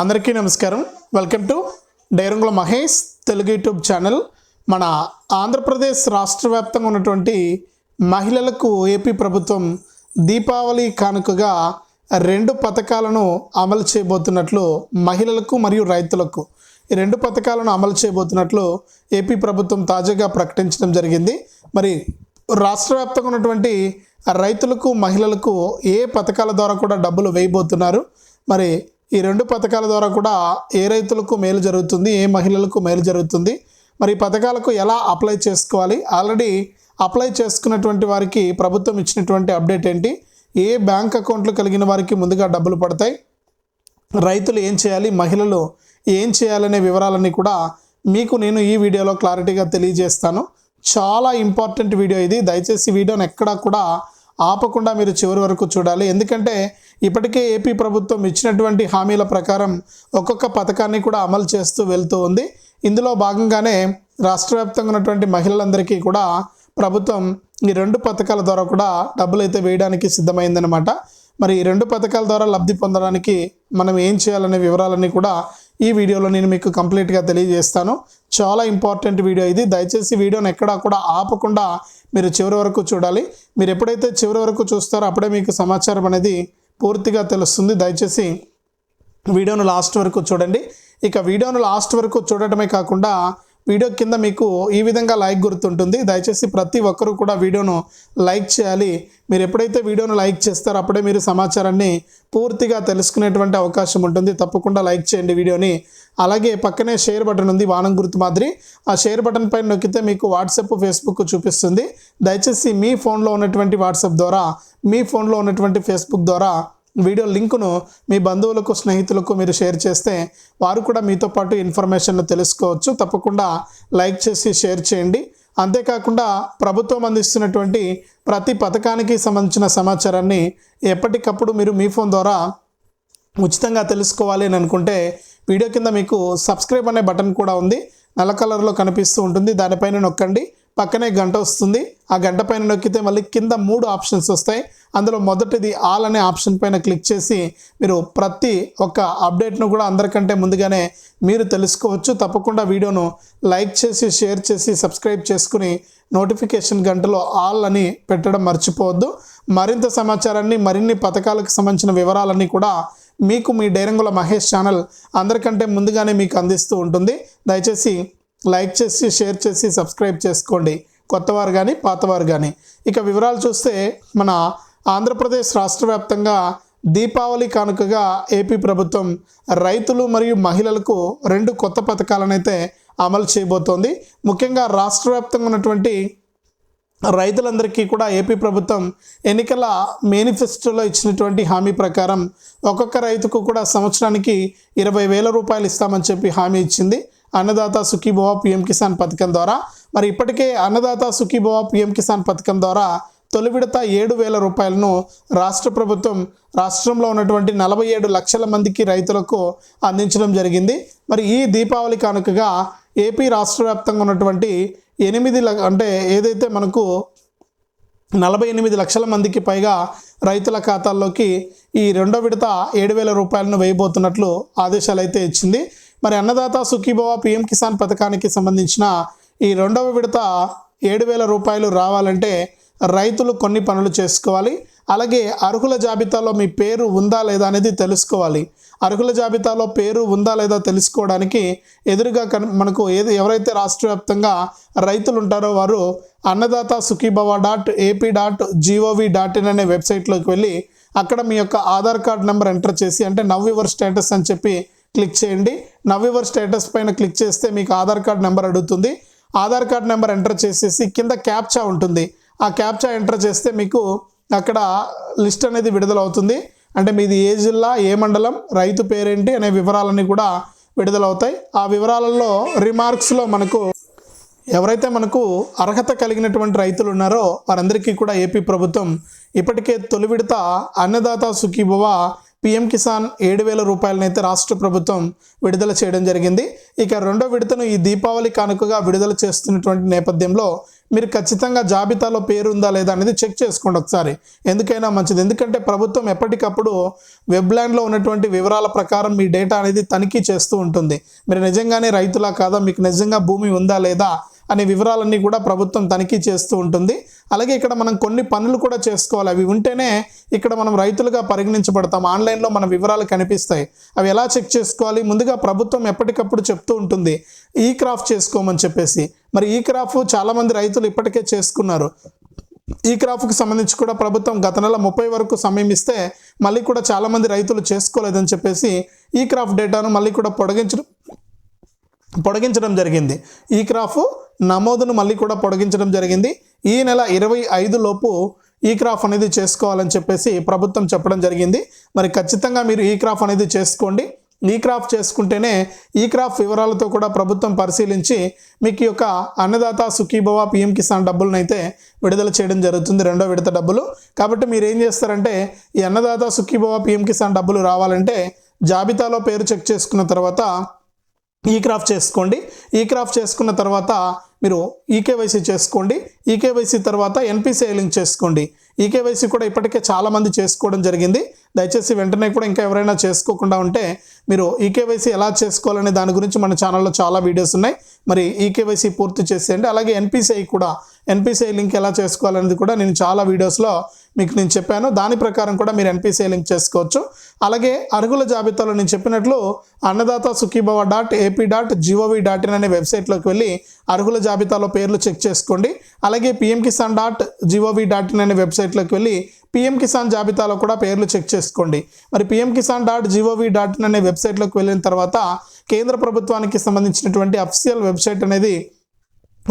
అందరికీ నమస్కారం. Welcome to డైరంగుల మహేష్ తెలుగు యూట్యూబ్ ఛానల్. మన ఆంధ్రప్రదేశ్ రాష్ట్ర వ్యాప్తంగా ఉన్నటువంటి మహిళలకు ఏపీ ప్రభుత్వం దీపావళి కానుకగా రెండు పథకాలను అమలు చేయబోతున్నట్లు మహిళలకు మరియు రైతులకు ఈ రెండు పథకాలను అమలు చేయబోతున్నట్లు ఏపీ ప్రభుత్వం తాజాగా ప్రకటించడం జరిగింది. మరి రాష్ట్ర వ్యాప్తంగా ఉన్నటువంటి రైతులకు మహిళలకు ఏ పథకాల ద్వారా కూడా డబ్బులు వేయబోతున్నారు? మరి ఈ రెండు పథకాల ద్వారా కూడా ఏ రైతులకు మేలు జరుగుతుంది ఏ మహిళలకు మేలు జరుగుతుంది మరి ఈ పథకాలకు ఎలా అప్లై చేసుకోవాలి? ఆల్రెడీ అప్లై చేసుకున్నటువంటి వారికి ప్రభుత్వం ఇచ్చినటువంటి అప్డేట్ ఏంటి? ఏ బ్యాంక్ అకౌంట్లు కలిగిన వారికి ముందుగా డబ్బులు పడతాయి? రైతులు ఏం చేయాలి? మహిళలు ఏం చేయాలనే వివరాలన్నీ కూడా మీకు నేను ఈ వీడియోలో క్లారిటీగా తెలియజేస్తాను. చాలా ఇంపార్టెంట్ వీడియో ఇది. దయచేసి వీడియోని ఎక్కడా కూడా ఆపకుండా మీరు చివరి వరకు చూడాలి. ఎందుకంటే ఇప్పటికే ఏపీ ప్రభుత్వం ఇచ్చినటువంటి హామీల ప్రకారం ఒక్కొక్క పథకాన్ని కూడా అమలు చేస్తూ వెళ్తూ ఉంది. ఇందులో భాగంగానే రాష్ట్ర వ్యాప్తంగా ఉన్నటువంటి మహిళలందరికీ కూడా ప్రభుత్వం ఈ రెండు పథకాల ద్వారా కూడా డబ్బులు అయితే వేయడానికి సిద్ధమైందనమాట మరి ఈ రెండు పథకాల ద్వారా లబ్ధి పొందడానికి మనం ఏం చేయాలనే వివరాలన్నీ కూడా ఈ వీడియోలో నేను మీకు కంప్లీట్గా తెలియజేస్తాను. చాలా ఇంపార్టెంట్ వీడియో ఇది. దయచేసి వీడియోని ఎక్కడా కూడా ఆపకుండా మీరు చివరి వరకు చూడాలి. మీరు ఎప్పుడైతే చివరి వరకు చూస్తారో అప్పుడే మీకు సమాచారం అనేది పూర్తిగా తెలుస్తుంది. దయచేసి వీడియోను లాస్ట్ వరకు చూడండి. ఇక వీడియోను లాస్ట్ వరకు చూడటమే కాకుండా వీడియో కింద మీకు ఈ విధంగా లైక్ గుర్తుంటుంది. దయచేసి ప్రతి ఒక్కరూ కూడా వీడియోను లైక్ చేయాలి. మీరు ఎప్పుడైతే వీడియోను లైక్ చేస్తారో అప్పుడే మీరు సమాచారాన్ని పూర్తిగా తెలుసుకునేటువంటి అవకాశం ఉంటుంది. తప్పకుండా లైక్ చేయండి వీడియోని. అలాగే పక్కనే షేర్ బటన్ ఉంది వానం గుర్తు మాదిరి. ఆ షేర్ బటన్ పైన నొక్కితే మీకు వాట్సాప్ ఫేస్బుక్ చూపిస్తుంది. దయచేసి మీ ఫోన్లో ఉన్నటువంటి వాట్సాప్ ద్వారా మీ ఫోన్లో ఉన్నటువంటి ఫేస్బుక్ ద్వారా వీడియో లింకును మీ బంధువులకు స్నేహితులకు మీరు షేర్ చేస్తే వారు కూడా మీతో పాటు ఇన్ఫర్మేషన్ను తెలుసుకోవచ్చు. తప్పకుండా లైక్ చేసి షేర్ చేయండి. అంతేకాకుండా ప్రభుత్వం అందిస్తున్నటువంటి ప్రతి పథకానికి సంబంధించిన సమాచారాన్ని ఎప్పటికప్పుడు మీరు మీ ఫోన్ ద్వారా ఉచితంగా తెలుసుకోవాలి అని అనుకుంటే వీడియో కింద మీకు సబ్స్క్రైబ్ అనే బటన్ కూడా ఉంది. నల్ల కలర్లో కనిపిస్తూ ఉంటుంది. దానిపైన నొక్కండి. పక్కనే గంట వస్తుంది. ఆ గంట పైన నొక్కితే మళ్ళీ కింద మూడు ఆప్షన్స్ వస్తాయి. అందులో మొదటిది ఆల్ అనే ఆప్షన్ పైన క్లిక్ చేసి మీరు ప్రతి ఒక్క అప్డేట్ను కూడా అందరికంటే ముందుగానే మీరు తెలుసుకోవచ్చు. తప్పకుండా వీడియోను లైక్ చేసి షేర్ చేసి సబ్స్క్రైబ్ చేసుకుని నోటిఫికేషన్ గంటలో ఆల్ అని పెట్టడం మర్చిపోవద్దు. మరింత సమాచారాన్ని మరిన్ని పథకాలకు సంబంధించిన వివరాలన్నీ కూడా మీకు మీ డైరంగుల మహేష్ ఛానల్ అందరికంటే ముందుగానే మీకు అందిస్తూ ఉంటుంది. దయచేసి లైక్ చేసి షేర్ చేసి సబ్స్క్రైబ్ చేసుకోండి. కొత్తవారు కానీ పాతవారు కానీ ఇక వివరాలు చూస్తే మన ఆంధ్రప్రదేశ్ రాష్ట్ర వ్యాప్తంగా దీపావళి కానుకగా ఏపీ ప్రభుత్వం రైతులు మరియు మహిళలకు రెండు కొత్త పథకాలనైతే అమలు చేయబోతోంది. ముఖ్యంగా రాష్ట్ర వ్యాప్తంగా ఉన్నటువంటి రైతులందరికీ కూడా ఏపీ ప్రభుత్వం ఎన్నికల మేనిఫెస్టోలో ఇచ్చినటువంటి హామీ ప్రకారం ఒక్కొక్క రైతుకు కూడా సంవత్సరానికి ఇరవై వేల రూపాయలు ఇస్తామని చెప్పి హామీ ఇచ్చింది. అన్నదాత సుఖీభవ పిఎం కిసాన్ పథకం ద్వారా. మరి ఇప్పటికే అన్నదాత సుఖీభవ పిఎం కిసాన్ పథకం ద్వారా తొలి విడత ఏడు వేల రూపాయలను రాష్ట్ర ప్రభుత్వం రాష్ట్రంలో ఉన్నటువంటి నలభై ఏడు లక్షల మందికి రైతులకు అందించడం జరిగింది. మరి ఈ దీపావళి కానుకగా ఏపీ రాష్ట్ర వ్యాప్తంగా ఉన్నటువంటి ఎనిమిది ల అంటే ఏదైతే మనకు నలభై ఎనిమిది లక్షల మందికి పైగా రైతుల ఖాతాల్లోకి ఈ రెండో విడత ఏడు వేల రూపాయలను వేయబోతున్నట్లు ఆదేశాలు అయితే ఇచ్చింది. మరి అన్నదాత సుఖీభవ పిఎం కిసాన్ పథకానికి సంబంధించిన ఈ రెండవ విడత ఏడు వేల రూపాయలు రావాలంటే రైతులు కొన్ని పనులు చేసుకోవాలి. అలాగే అర్హుల జాబితాలో మీ పేరు ఉందా లేదా అనేది తెలుసుకోవాలి. అర్హుల జాబితాలో పేరు ఉందా లేదా తెలుసుకోవడానికి ఎదురుగా కన్ మనకు ఏది ఎవరైతే రాష్ట్ర వ్యాప్తంగా రైతులు ఉంటారో వారు Annadata Sukhibhava dot AP dot G O V dot in అనే వెబ్సైట్లోకి వెళ్ళి అక్కడ మీ యొక్క ఆధార్ కార్డ్ నెంబర్ ఎంటర్ చేసి అంటే నవ్ యువర్ స్టేటస్ అని చెప్పి క్లిక్ చేయండి. నవ్ యువర్ స్టేటస్ పైన క్లిక్ చేస్తే మీకు ఆధార్ కార్డ్ నెంబర్ అడుగుతుంది. ఆధార్ కార్డ్ నెంబర్ ఎంటర్ చేసేసి కింద క్యాప్చా ఉంటుంది. ఆ క్యాప్చా ఎంటర్ చేస్తే మీకు అక్కడ లిస్ట్ అనేది విడుదలవుతుంది. అంటే మీది ఏ జిల్లా ఏ మండలం రైతు పేరేంటి అనే వివరాలన్నీ కూడా విడుదలవుతాయి. ఆ వివరాలలో రిమార్క్స్లో మనకు ఎవరైతే మనకు అర్హత కలిగినటువంటి రైతులు ఉన్నారో వారందరికీ కూడా ఏపీ ప్రభుత్వం ఇప్పటికే తొలి విడత అన్నదాత సుఖీభవ పిఎం కిసాన్ ఏడు వేల రూపాయలనైతే రాష్ట్ర ప్రభుత్వం విడుదల చేయడం జరిగింది. ఇక రెండో విడతను ఈ దీపావళి కానుకగా విడుదల చేస్తున్నటువంటి నేపథ్యంలో మీరు ఖచ్చితంగా జాబితాలో పేరు ఉందా లేదా అనేది చెక్ చేసుకోండి ఒకసారి. ఎందుకైనా మంచిది. ఎందుకంటే ప్రభుత్వం ఎప్పటికప్పుడు వెబ్లాండ్లో ఉన్నటువంటి వివరాల ప్రకారం మీ డేటా అనేది తనిఖీ చేస్తూ ఉంటుంది. మీరు నిజంగానే రైతులా కాదా? మీకు నిజంగా భూమి ఉందా లేదా? అనే వివరాలన్నీ కూడా ప్రభుత్వం తనిఖీ చేస్తూ ఉంటుంది. అలాగే ఇక్కడ మనం కొన్ని పనులు కూడా చేసుకోవాలి. అవి ఉంటేనే ఇక్కడ మనం రైతులుగా పరిగణించబడతాం. ఆన్లైన్లో మన వివరాలు కనిపిస్తాయి. అవి ఎలా చెక్ చేసుకోవాలి? ముందుగా ప్రభుత్వం ఎప్పటికప్పుడు చెప్తూ ఉంటుంది. ఈ క్రాఫ్ట్ చేసుకోమని చెప్పేసి. మరి ఈ క్రాఫ్ చాలామంది రైతులు ఇప్పటికే చేసుకున్నారు. ఈ క్రాఫ్ట్కి సంబంధించి కూడా ప్రభుత్వం గత నెల ముప్పై వరకు సమయం ఇస్తే మళ్ళీ కూడా చాలామంది రైతులు చేసుకోలేదని చెప్పేసి ఈ క్రాఫ్ట్ డేటాను మళ్ళీ కూడా పొడిగించడం పొడిగించడం జరిగింది. ఈ క్రాఫ్ నమోదును మళ్ళీ కూడా పొడిగించడం జరిగింది. ఈ నెల ఇరవై ఐదు లోపు ఈ క్రాఫ్ అనేది చేసుకోవాలని చెప్పేసి ప్రభుత్వం చెప్పడం జరిగింది. మరి ఖచ్చితంగా మీరు ఈ క్రాఫ్ అనేది చేసుకోండి. ఈ క్రాఫ్ చేసుకుంటేనే ఈ క్రాఫ్ వివరాలతో కూడా ప్రభుత్వం పరిశీలించి మీకు ఈ యొక్క అన్నదాత సుఖీభవ పిఎం కిసాన్ డబ్బులను అయితే విడుదల చేయడం జరుగుతుంది రెండో విడత డబ్బులు. కాబట్టి మీరు ఏం చేస్తారంటే ఈ అన్నదాత సుఖీభవ పిఎం కిసాన్ డబ్బులు రావాలంటే జాబితాలో పేరు చెక్ చేసుకున్న తర్వాత ఈ క్రాఫ్ట్ చేసుకోండి. ఈ క్రాఫ్ట్ చేసుకున్న తర్వాత మీరు ఈకేవైసీ చేసుకోండి. ఈకేవైసీ తర్వాత ఎన్పిసిఐ లింక్ చేసుకోండి. ఈకేవైసీ కూడా ఇప్పటికే చాలామంది చేసుకోవడం జరిగింది. దయచేసి వెంటనే కూడా ఇంకా ఎవరైనా చేసుకోకుండా ఉంటే మీరు ఈకేవైసీ ఎలా చేసుకోవాలనే దాని గురించి మన ఛానల్లో చాలా వీడియోస్ ఉన్నాయి. మరి ఈకేవైసీ పూర్తి చేసేయండి. అలాగే ఎన్పిసిఐ కూడా ఎన్పిసిఐ లింక్ ఎలా చేసుకోవాలనేది కూడా నేను చాలా వీడియోస్లో మీకు నేను చెప్పాను. దాని ప్రకారం కూడా మీరు ఎన్పిసిఐ లింక్ చేసుకోవచ్చు. అలాగే అర్హుల జాబితాలో నేను చెప్పినట్లు Annadata Sukhibhava dot AP dot G O V dot in అనే వెబ్సైట్లోకి వెళ్ళి అర్హుల జాబితాలో పేర్లు చెక్ చేసుకోండి. అలాగే PM Kisan dot G O V dot in అనే వెబ్సైట్లోకి వెళ్ళి పిఎం కిసాన్ జాబితాలో కూడా పేర్లు చెక్ చేసుకోండి. మరి PM Kisan dot G O V dot in అనే వెబ్సైట్లోకి వెళ్ళిన తర్వాత కేంద్ర ప్రభుత్వానికి సంబంధించినటువంటి అఫీషియల్ వెబ్సైట్ అనేది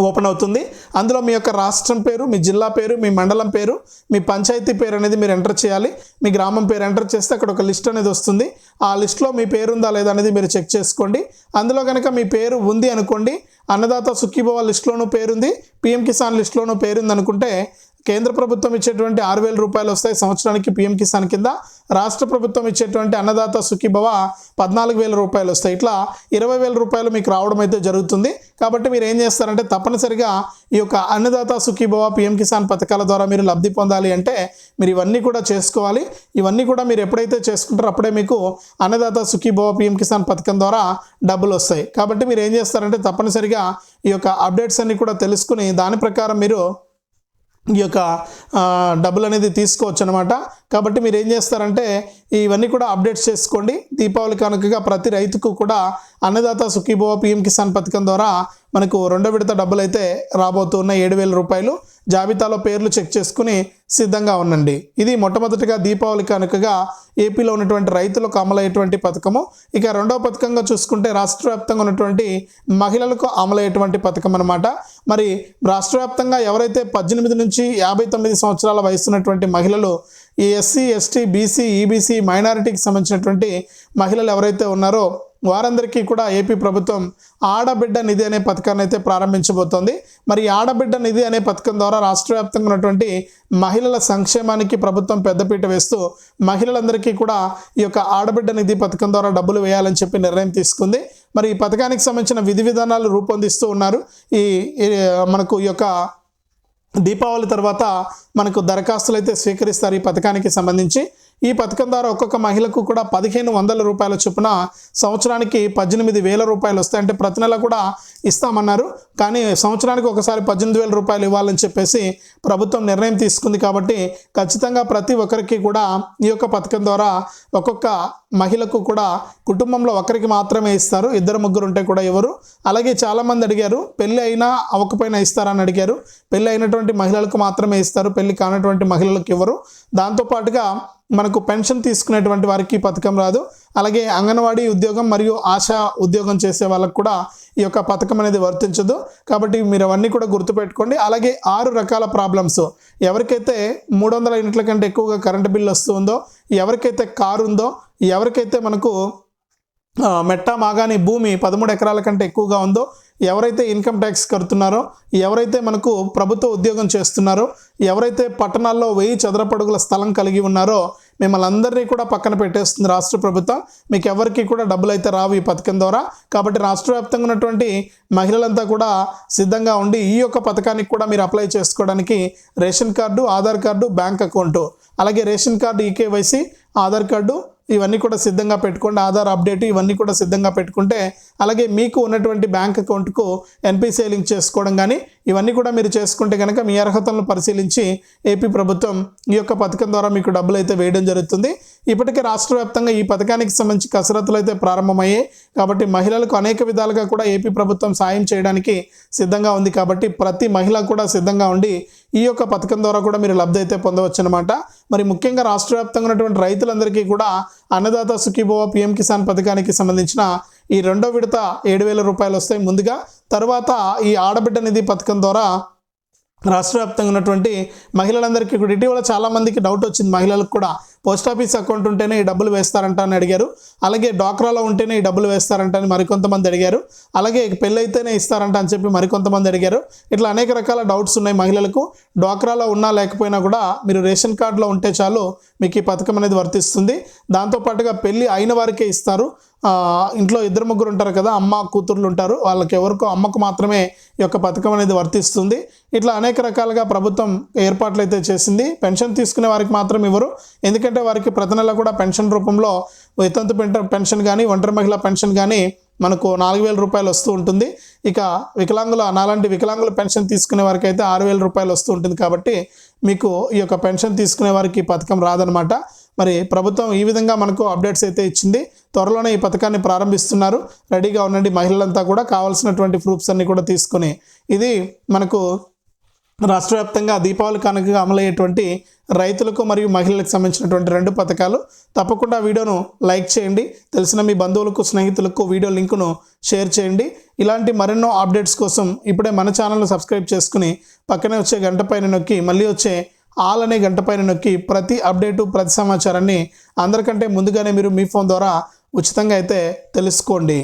ఓపెన్ అవుతుంది. అందులో మీ యొక్క రాష్ట్రం పేరు మీ జిల్లా పేరు మీ మండలం పేరు మీ పంచాయతీ పేరు అనేది మీరు ఎంటర్ చేయాలి. మీ గ్రామం పేరు ఎంటర్ చేస్తే అక్కడ ఒక లిస్ట్ అనేది వస్తుంది. ఆ లిస్ట్లో మీ పేరు ఉందా లేదా అనేది మీరు చెక్ చేసుకోండి. అందులో కనుక మీ పేరు ఉంది అనుకోండి అన్నదాత సుఖీభవ లిస్టులోనూ పేరుంది పిఎం కిసాన్ లిస్టులోనూ పేరుంది అనుకుంటే కేంద్ర ప్రభుత్వం ఇచ్చేటువంటి ఆరు వేల రూపాయలు వస్తాయి సంవత్సరానికి పిఎం కిసాన్ కింద. రాష్ట్ర ప్రభుత్వం ఇచ్చేటువంటి అన్నదాత సుఖీభవ పద్నాలుగు వేల రూపాయలు వస్తాయి. ఇట్లా ఇరవై వేల రూపాయలు మీకు రావడం అయితే జరుగుతుంది. కాబట్టి మీరు ఏం చేస్తారంటే తప్పనిసరిగా ఈ యొక్క అన్నదాత సుఖీభవ పిఎం కిసాన్ పథకాల ద్వారా మీరు లబ్ధి పొందాలి అంటే మీరు ఇవన్నీ కూడా చేసుకోవాలి. ఇవన్నీ కూడా మీరు ఎప్పుడైతే చేసుకుంటారో అప్పుడే మీకు అన్నదాత సుఖీభవ పిఎం కిసాన్ పథకం ద్వారా డబ్బులు వస్తాయి. కాబట్టి మీరు ఏం చేస్తారంటే తప్పనిసరిగా ఈ యొక్క అప్డేట్స్ అన్ని కూడా తెలుసుకుని దాని ప్రకారం మీరు ఈ యొక్క డబ్బులు అనేది తీసుకోవచ్చు అనమాట కాబట్టి మీరు ఏం చేస్తారంటే ఇవన్నీ కూడా అప్డేట్స్ చేసుకోండి. దీపావళి కనుకగా ప్రతి రైతుకు కూడా అన్నదాత సుఖీభవ పిఎం కిసాన్ పథకం ద్వారా మనకు రెండో విడత డబ్బులు అయితే రాబోతున్న ఏడు వేల రూపాయలు జాబితాలో పేర్లు చెక్ చేసుకుని సిద్ధంగా ఉండండి. ఇది మొట్టమొదటిగా దీపావళి కనుకగా ఏపీలో ఉన్నటువంటి రైతులకు అమలయ్యేటువంటి పథకము. ఇక రెండవ పథకంగా చూసుకుంటే రాష్ట్ర వ్యాప్తంగా ఉన్నటువంటి మహిళలకు అమలయ్యేటువంటి పథకం అనమాట మరి రాష్ట్ర వ్యాప్తంగా ఎవరైతే పద్దెనిమిది నుంచి యాభై తొమ్మిది సంవత్సరాల వయసు ఉన్నటువంటి మహిళలు ఈ ఎస్సీ ఎస్టీ బీసీ ఈబీసీ మైనారిటీకి సంబంధించినటువంటి మహిళలు ఎవరైతే ఉన్నారో వారందరికీ కూడా ఏపీ ప్రభుత్వం ఆడబిడ్డ నిధి అనే పథకాన్ని అయితే ప్రారంభించబోతోంది. మరి ఈ ఆడబిడ్డ నిధి అనే పథకం ద్వారా రాష్ట్ర వ్యాప్తంగా ఉన్నటువంటి మహిళల సంక్షేమానికి ప్రభుత్వం పెద్దపీట వేస్తూ మహిళలందరికీ కూడా ఈ యొక్క ఆడబిడ్డ నిధి పథకం ద్వారా డబ్బులు వేయాలని చెప్పి నిర్ణయం తీసుకుంది. మరి ఈ పథకానికి సంబంధించిన విధి విధానాలు రూపొందిస్తూ ఉన్నారు. ఈ ఈ మనకు ఈ యొక్క దీపావళి తర్వాత మనకు దరఖాస్తులు అయితే స్వీకరిస్తారు ఈ పథకానికి సంబంధించి. ఈ పథకం ద్వారా ఒక్కొక్క మహిళకు కూడా పదిహేను వందల రూపాయల చొప్పున సంవత్సరానికి పద్దెనిమిది వేల రూపాయలు వస్తాయి. అంటే ప్రతి నెల కూడా ఇస్తామన్నారు. కానీ సంవత్సరానికి ఒకసారి పద్దెనిమిది వేల రూపాయలు ఇవ్వాలని చెప్పేసి ప్రభుత్వం నిర్ణయం తీసుకుంది కాబట్టి ఖచ్చితంగా ప్రతి ఒక్కరికి కూడా ఈ యొక్క పథకం ద్వారా ఒక్కొక్క మహిళకు కూడా కుటుంబంలో ఒకరికి మాత్రమే ఇస్తారు. ఇద్దరు ముగ్గురు ఉంటే కూడా ఎవరు. అలాగే చాలామంది అడిగారు పెళ్ళి అయినా అవ్వకపోయినా ఇస్తారని అడిగారు. పెళ్ళి అయినటువంటి మహిళలకు మాత్రమే ఇస్తారు. పెళ్ళి కానటువంటి మహిళలకు ఇవ్వరు దాంతోపాటుగా మనకు పెన్షన్ తీసుకునేటువంటి వారికి పథకం రాదు. అలాగే అంగన్వాడీ ఉద్యోగం మరియు ఆశా ఉద్యోగం చేసే వాళ్ళకు కూడా ఈ యొక్క పథకం అనేది వర్తించదు. కాబట్టి మీరు అవన్నీ కూడా గుర్తుపెట్టుకోండి. అలాగే ఆరు రకాల ప్రాబ్లమ్స్. ఎవరికైతే మూడు వందల యూనిట్ల కంటే ఎక్కువగా కరెంటు బిల్లు వస్తుందో ఎవరికైతే కారు ఉందో ఎవరికైతే మనకు మెట్ట మాగాని భూమి పదమూడు ఎకరాల కంటే ఎక్కువగా ఉందో ఎవరైతే ఇన్కమ్ ట్యాక్స్ కడుతున్నారో ఎవరైతే మనకు ప్రభుత్వ ఉద్యోగం చేస్తున్నారో ఎవరైతే పట్టణాల్లో వెయ్యి చదరపడుగుల స్థలం కలిగి ఉన్నారో మిమ్మల్ని అందరినీ కూడా పక్కన పెట్టేస్తుంది రాష్ట్ర ప్రభుత్వం. మీకు ఎవరికి కూడా డబ్బులు అయితే రావు ఈ పథకం ద్వారా. కాబట్టి రాష్ట్ర వ్యాప్తంగా ఉన్నటువంటి మహిళలంతా కూడా సిద్ధంగా ఉండి ఈ యొక్క పథకానికి కూడా మీరు అప్లై చేసుకోవడానికి ration card Aadhaar card bank account. అలాగే ration card eKYC Aadhaar card ఇవన్నీ కూడా సిద్ధంగా పెట్టుకోండి. ఆధార్ అప్డేట్ ఇవన్నీ కూడా సిద్ధంగా పెట్టుకుంటే అలాగే మీకు ఉన్నటువంటి బ్యాంక్ అకౌంట్కు ఎన్పిసిఐ లింక్ చేసుకోవడం కానీ ఇవన్నీ కూడా మీరు చేసుకుంటే కనుక మీ అర్హతలను పరిశీలించి ఏపీ ప్రభుత్వం ఈ యొక్క పథకం ద్వారా మీకు డబ్బులు అయితే వేయడం జరుగుతుంది. ఇప్పటికే రాష్ట్ర వ్యాప్తంగా ఈ పథకానికి సంబంధించి కసరత్తులు అయితే ప్రారంభమయ్యాయి. కాబట్టి మహిళలకు అనేక విధాలుగా కూడా ఏపీ ప్రభుత్వం సాయం చేయడానికి సిద్ధంగా ఉంది. కాబట్టి ప్రతి మహిళ కూడా సిద్ధంగా ఉండి ఈ యొక్క పథకం ద్వారా కూడా మీరు లబ్ధి అయితే పొందవచ్చు అనమాట మరి ముఖ్యంగా రాష్ట్ర వ్యాప్తంగా ఉన్నటువంటి రైతులందరికీ కూడా అన్నదాత సుఖీభవ పిఎం కిసాన్ పథకానికి సంబంధించిన ఈ రెండో విడత ఏడు వేల రూపాయలు వస్తాయి. ముందుగా తర్వాత ఈ ఆడబిడ్డ నిధి పథకం ద్వారా రాష్ట్ర వ్యాప్తంగా ఉన్నటువంటి మహిళలందరికీ కూడా ఇటీవల చాలామందికి డౌట్ వచ్చింది. మహిళలకు కూడా పోస్ట్ ఆఫీస్ అకౌంట్ ఉంటేనే ఈ డబ్బులు వేస్తారంట అని అడిగారు. అలాగే డాక్రాలో ఉంటేనే ఈ డబ్బులు వేస్తారంట అని మరికొంతమంది అడిగారు. అలాగే పెళ్ళైతేనే ఇస్తారంట అని చెప్పి మరికొంతమంది అడిగారు. ఇట్లా అనేక రకాల డౌట్స్ ఉన్నాయి మహిళలకు. డాక్రాలో ఉన్నా లేకపోయినా కూడా మీరు రేషన్ కార్డులో ఉంటే చాలు మీకు ఈ పథకం అనేది వర్తిస్తుంది. దాంతోపాటుగా పెళ్ళి అయిన వారికే ఇస్తారు. ఇంట్లో ఇద్దరు ముగ్గురు ఉంటారు కదా అమ్మ కూతుర్లు ఉంటారు. వాళ్ళకి ఎవరికో అమ్మకు మాత్రమే ఈ యొక్క పథకం అనేది వర్తిస్తుంది. ఇట్లా అనేక రకాలుగా ప్రభుత్వం ఏర్పాట్లు అయితే చేసింది. పెన్షన్ తీసుకునే వారికి మాత్రం ఇవ్వరు. ఎందుకంటే వారికి ప్రతి నెల కూడా పెన్షన్ రూపంలో వితంతు పెన్షన్ కానీ ఒంటరి మహిళ పెన్షన్ కానీ మనకు నాలుగు వేల రూపాయలు వస్తూ ఉంటుంది. ఇక వికలాంగుల నాలాంటి వికలాంగుల పెన్షన్ తీసుకునే వారికి అయితే ఆరు వేల రూపాయలు వస్తూ ఉంటుంది కాబట్టి మీకు ఈ యొక్క పెన్షన్ తీసుకునే వారికి ఈ పథకం రాదనమాట మరి ప్రభుత్వం ఈ విధంగా మనకు అప్డేట్స్ అయితే ఇచ్చింది. త్వరలోనే ఈ పథకాన్ని ప్రారంభిస్తున్నారు. రెడీగా ఉండండి. మహిళలంతా కూడా కావాల్సినటువంటి ప్రూఫ్స్ అన్ని కూడా తీసుకొని. ఇది మనకు రాష్ట్ర వ్యాప్తంగా దీపావళి కానుకగా అమలయ్యేటువంటి రైతులకు మరియు మహిళలకు సంబంధించినటువంటి రెండు పథకాలు. తప్పకుండా వీడియోను లైక్ చేయండి. తెలిసిన మీ బంధువులకు స్నేహితులకు వీడియో లింకును షేర్ చేయండి. ఇలాంటి మరెన్నో అప్డేట్స్ కోసం ఇప్పుడే మన ఛానల్ను సబ్స్క్రైబ్ చేసుకుని పక్కనే వచ్చే గంట పైన నొక్కి మళ్ళీ వచ్చే ఆల్ అనే గంట పైన నొక్కి ప్రతి అప్డేటు ప్రతి సమాచారాన్ని అందరికంటే ముందుగానే మీరు మీ ఫోన్ ద్వారా ఉచితంగా అయితే తెలుసుకోండి.